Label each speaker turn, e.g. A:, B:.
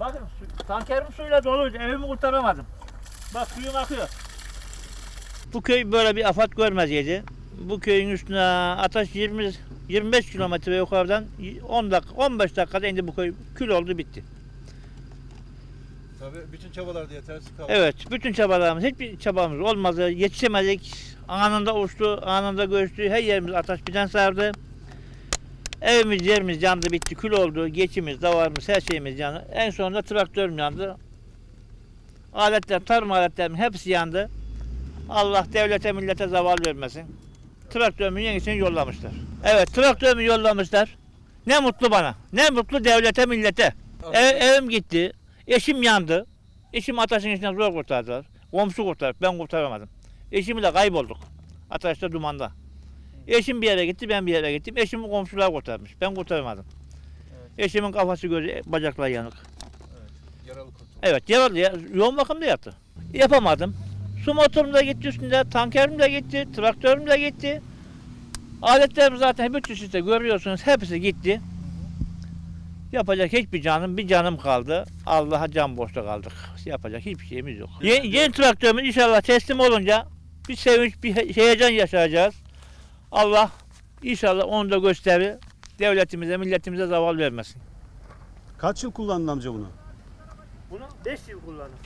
A: Bakın su, tankerim suyla doluydu. Evimi kurtaramadım. Bak suyum akıyor. Bu köy böyle bir afat görmezdi. Bu köyün üstüne ateş 20 25 kilometre yukarıdan 10 dakika 15 dakikada indi bu köy kül oldu bitti.
B: Tabii bütün çabalar da yetersiz kaldı.
A: Evet, bütün çabalarımız, hiçbir çabamız olmadı. Yetişemedik. Anında uçtu, anında göçtü. Her yerimiz ateş birden sardı. Evimiz, yerimiz yandı, bitti. Kül oldu. Geçimiz, davarımız, her şeyimiz yandı. En sonunda traktörüm yandı. Aletler, tarım aletlerimin hepsi yandı. Allah devlete, millete zaval vermesin. Traktörümün yenisini yollamışlar. Evet, traktörümü yollamışlar. Ne mutlu bana. Ne mutlu devlete, millete. Ev, evim gitti. Eşim yandı. Eşim ateşin içinden zor kurtardılar. Komşu kurtardı. Ben kurtaramadım. Eşimle kaybolduk. Ateşte dumanda. Eşim bir yere gitti, ben bir yere gittim. Eşimi komşular kurtarmış. Ben kurtaramadım. Eşimin kafası gözü, bacakları yanık.
B: Yaralı kurtuldu.
A: Evet, yaralı ya. Yoğun bakımda yattı. Yapamadım. Su motorum da gitti üstünde, tankerim de gitti, traktörüm de gitti. Aletlerim zaten bütün sizde görüyorsunuz. Hepsi gitti. Yapacak hiçbir canım, bir canım kaldı. Allah'a can borçlu kaldık. Yapacak hiçbir şeyimiz yok. Yeni, yeni traktörümüz inşallah teslim olunca bir sevinç, bir he- heyecan yaşayacağız. Allah inşallah onu da gösterir. Devletimize, milletimize zaval vermesin.
C: Kaç yıl kullandın amca bunu?
A: Bunu 5 yıl kullandım.